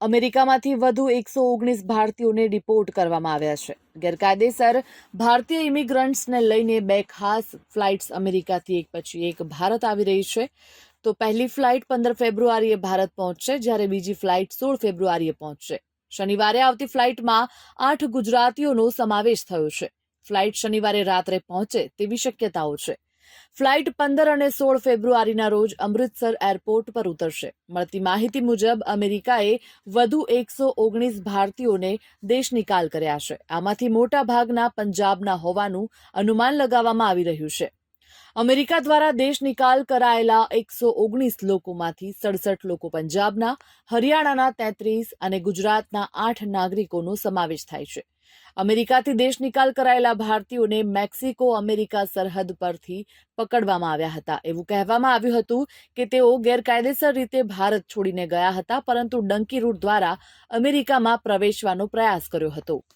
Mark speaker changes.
Speaker 1: અમેરિકામાંથી વધુ એકસો ઓગણીસ ભારતીયોને ડિપોર્ટ કરવામાં આવ્યા છે. ગેરકાયદેસર ભારતીય ઇમિગ્રન્ટ્સને લઈને બે ખાસ ફ્લાઇટ્સ અમેરિકાથી એક પછી એક ભારત આવી રહી છે. તો પહેલી ફ્લાઇટ પંદર ફેબ્રુઆરીએ ભારત પહોંચશે, જ્યારે બીજી ફ્લાઇટ સોળ ફેબ્રુઆરીએ પહોંચશે. શનિવારે આવતી ફ્લાઇટમાં આઠ ગુજરાતીઓનો સમાવેશ થયો છે. ફ્લાઇટ શનિવારે રાત્રે પહોંચે તેવી શક્યતાઓ છે. ફ્લાઇટ પંદર અને સોળ ફેબ્રુઆરીના રોજ અમૃતસર એરપોર્ટ પર ઉતરશે. મળતી માહિતી મુજબ, અમેરિકાએ વધુ એકસો ઓગણીસ ભારતીયોને દેશ નિકાલ કર્યા છે. આમાંથી મોટા ભાગના પંજાબના હોવાનું અનુમાન લગાવવામાં આવી રહ્યું છે. અમેરિકા દ્વારા દેશ નિકાલ કરાયેલા એકસો ઓગણીસ લોકોમાંથી સડસઠ લોકો પંજાબના, હરિયાણાના તેત્રીસ અને ગુજરાતના આઠ નાગરિકોનો સમાવેશ થાય છે. અમેરિકાથી દેશ નિકાલ કરાયેલા ભારતીયોને મેક્સિકો, અમેરિકા સરહદ પરથી પકડવામાં આવ્યા હતા. એવું કહેવામાં આવ્યું હતું કે તેઓ ગેરકાયદેસર રીતે ભારત છોડીને ગયા હતા, પરંતુ ડંકી રૂટ દ્વારા અમેરિકામાં પ્રવેશવાનો પ્રયાસ કર્યો હતો.